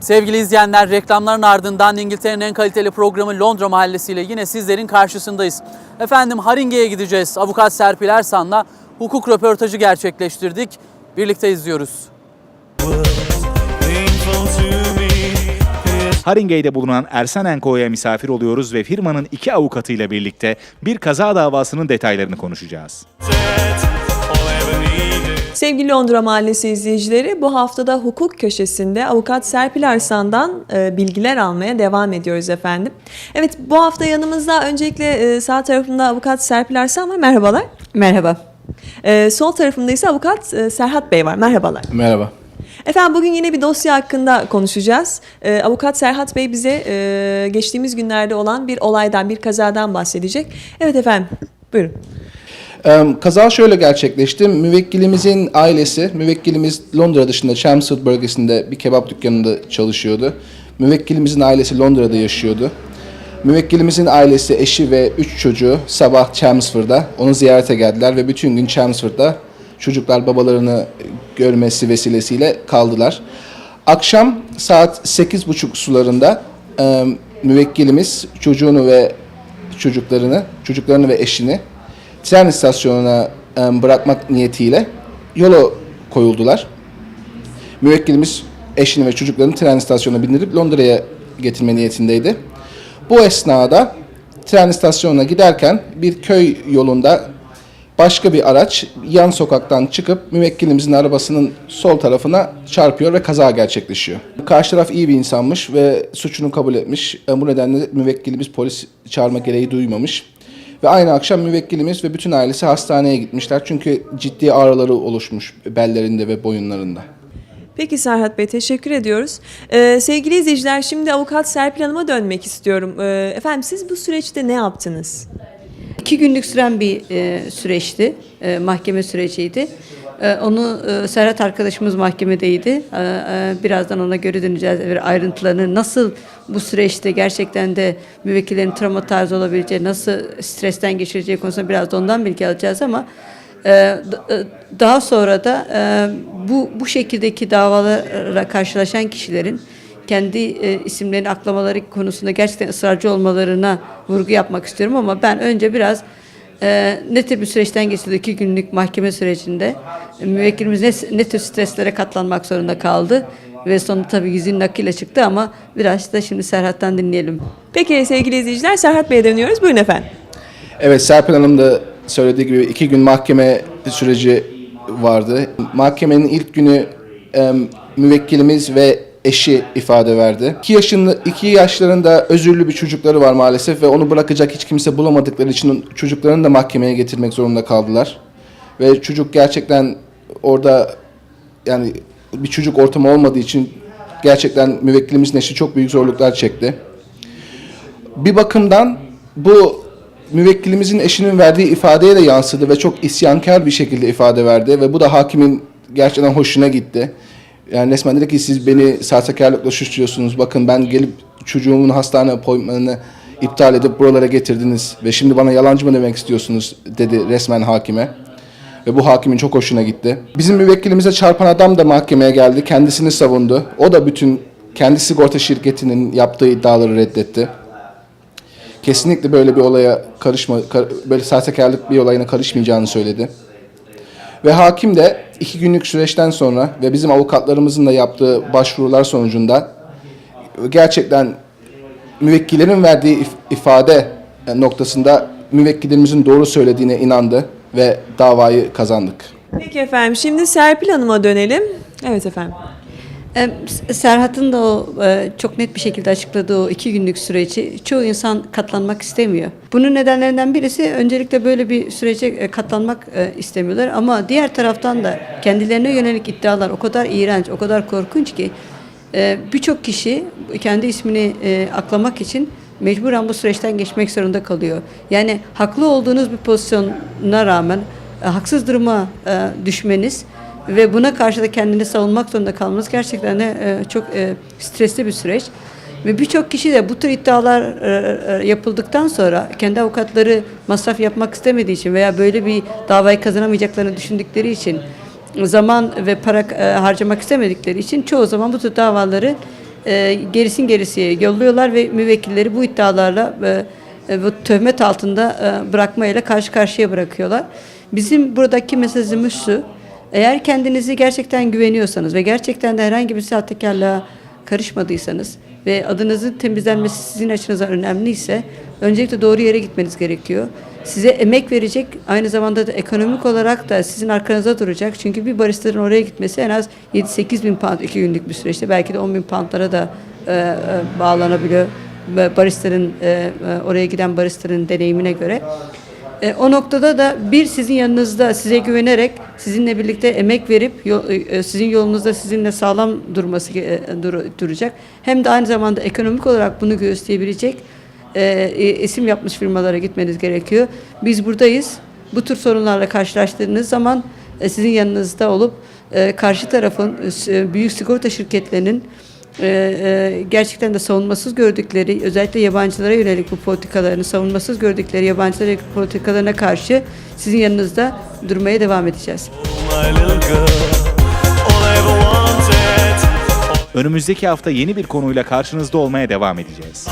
Sevgili izleyenler reklamların ardından İngiltere'nin en kaliteli programı Londra Mahallesi ile yine sizlerin karşısındayız. Efendim Haringey'e gideceğiz. Avukat Serpil Ersan'la hukuk röportajı gerçekleştirdik. Birlikte izliyoruz. Haringey'de bulunan Ersan Enko'ya misafir oluyoruz ve firmanın iki avukatıyla birlikte bir kaza davasının detaylarını konuşacağız. Sevgili Londra Mahallesi izleyicileri bu haftada hukuk köşesinde avukat Serpil Arslan'dan e, bilgiler almaya devam ediyoruz efendim. Evet bu hafta yanımızda öncelikle e, sağ tarafımda avukat Serpil Arslan var. Merhabalar. Merhaba. E, sol tarafımda ise avukat e, Serhat Bey var. Merhabalar. Merhaba. Efendim bugün yine bir dosya hakkında konuşacağız. E, avukat Serhat Bey bize e, geçtiğimiz günlerde olan bir olaydan, bir kazadan bahsedecek. Evet efendim buyurun. Kaza şöyle gerçekleşti. Müvekkilimizin ailesi, müvekkilimiz Londra dışında Chelmsford bölgesinde bir kebap dükkanında çalışıyordu. Müvekkilimizin ailesi Londra'da yaşıyordu. Müvekkilimizin ailesi, eşi ve üç çocuğu sabah Chelmsford'da onu ziyarete geldiler ve bütün gün Chelmsford'da çocuklar babalarını görmesi vesilesiyle kaldılar. Akşam saat 8.30 sularında müvekkilimiz çocuğunu ve çocuklarını, çocuklarını ve eşini tren istasyonuna e, bırakmak niyetiyle yola koyuldular. Müvekkilimiz eşini ve çocuklarını tren istasyonuna bindirip Londra'ya getirme niyetindeydi. Bu esnada tren istasyonuna giderken bir köy yolunda başka bir araç yan sokaktan çıkıp müvekkilimizin arabasının sol tarafına çarpıyor ve kaza gerçekleşiyor. Karşı taraf iyi bir insanmış ve suçunu kabul etmiş. E, Bu nedenle müvekkilimiz polis çağırma gereği duymamış. Ve aynı akşam müvekkilimiz ve bütün ailesi hastaneye gitmişler. Çünkü ciddi ağrıları oluşmuş bellerinde ve boyunlarında. Peki Serhat Bey teşekkür ediyoruz. Ee, sevgili izleyiciler şimdi avukat Serpil Hanım'a dönmek istiyorum. Ee, efendim siz bu süreçte ne yaptınız? İki günlük süren bir e, süreçti, e, mahkeme süreciydi. E, onu e, Serhat arkadaşımız mahkemedeydi. E, e, birazdan ona göre döneceğiz ayrıntılarını nasıl bu süreçte gerçekten de müvekkillerin travmatized olabileceği, nasıl stresten geçireceği konusunda biraz da ondan bilgi alacağız ama e, daha sonra da bu bu şekildeki davalara karşılaşan kişilerin kendi isimlerini aklamaları konusunda gerçekten ısrarcı olmalarına vurgu yapmak istiyorum ama ben önce biraz e, ne tür bir süreçten geçti iki günlük mahkeme sürecinde e, müvekkilimiz ne, ne tür streslere katlanmak zorunda kaldı ve sonunda tabii yüzün nakile çıktı ama biraz da şimdi Serhat'tan dinleyelim. Peki sevgili izleyiciler Serhat Bey'e dönüyoruz. Buyurun efendim. Evet Serpil Hanım da söylediği gibi iki gün mahkeme süreci vardı. Mahkemenin ilk günü e, müvekkilimiz ve eşi ifade verdi. İki, yaşında, iki yaşlarında özürlü bir çocukları var maalesef ve onu bırakacak hiç kimse bulamadıkları için çocuklarını da mahkemeye getirmek zorunda kaldılar. Ve çocuk gerçekten orada yani bir çocuk ortamı olmadığı için gerçekten müvekkilimizin eşi çok büyük zorluklar çekti. Bir bakımdan bu müvekkilimizin eşinin verdiği ifadeye de yansıdı ve çok isyankar bir şekilde ifade verdi ve bu da hakimin gerçekten hoşuna gitti. Yani resmen dedi ki siz beni sahtekarlıkla suçluyorsunuz. Bakın ben gelip çocuğumun hastane appointment'ını iptal edip buralara getirdiniz ve şimdi bana yalancı mı demek istiyorsunuz dedi resmen hakime. Ve bu hakimin çok hoşuna gitti. Bizim müvekkilimize çarpan adam da mahkemeye geldi. Kendisini savundu. O da bütün kendi sigorta şirketinin yaptığı iddiaları reddetti kesinlikle böyle bir olaya karışma, kar- böyle sahtekarlık bir olayına karışmayacağını söyledi. Ve hakim de iki günlük süreçten sonra ve bizim avukatlarımızın da yaptığı başvurular sonucunda gerçekten müvekkillerin verdiği if- ifade noktasında müvekkillerimizin doğru söylediğine inandı ve davayı kazandık. Peki efendim şimdi Serpil Hanım'a dönelim. Evet efendim. Serhat'ın da o e, çok net bir şekilde açıkladığı o iki günlük süreci çoğu insan katlanmak istemiyor. Bunun nedenlerinden birisi öncelikle böyle bir sürece e, katlanmak e, istemiyorlar ama diğer taraftan da kendilerine yönelik iddialar o kadar iğrenç, o kadar korkunç ki birçok kişi kendi ismini aklamak için mecburen bu süreçten geçmek zorunda kalıyor. Yani haklı olduğunuz bir pozisyona rağmen haksız duruma düşmeniz ve buna karşı da kendini savunmak zorunda kalmanız gerçekten de e, çok e, stresli bir süreç. Ve birçok kişi de bu tür iddialar e, e, yapıldıktan sonra kendi avukatları masraf yapmak istemediği için veya böyle bir davayı kazanamayacaklarını düşündükleri için zaman ve para e, harcamak istemedikleri için çoğu zaman bu tür davaları e, gerisin gerisiye yolluyorlar ve müvekkilleri bu iddialarla e, e, bu töhmet altında e, bırakmayla karşı karşıya bırakıyorlar. Bizim buradaki mesajımız şu. Eğer kendinizi gerçekten güveniyorsanız ve gerçekten de herhangi bir sahtekarlığa karışmadıysanız ve adınızın temizlenmesi sizin açınızdan önemliyse öncelikle doğru yere gitmeniz gerekiyor. Size emek verecek, aynı zamanda da ekonomik olarak da sizin arkanıza duracak. Çünkü bir baristanın oraya gitmesi en az 7-8 bin pound iki günlük bir süreçte. Belki de 10 bin poundlara da e, e, bağlanabiliyor. Baristanın, e, e, oraya giden baristanın deneyimine göre. E, o noktada da bir sizin yanınızda size güvenerek sizinle birlikte emek verip yol- e, sizin yolunuzda sizinle sağlam durması e, dur- duracak. Hem de aynı zamanda ekonomik olarak bunu gösterebilecek e, e, isim yapmış firmalara gitmeniz gerekiyor. Biz buradayız. Bu tür sorunlarla karşılaştığınız zaman e, sizin yanınızda olup e, karşı tarafın e, büyük sigorta şirketlerinin e, e, gerçekten de savunmasız gördükleri, özellikle yabancılara yönelik bu politikalarını savunmasız gördükleri yabancılara yönelik politikalarına karşı sizin yanınızda durmaya devam edeceğiz. Önümüzdeki hafta yeni bir konuyla karşınızda olmaya devam edeceğiz.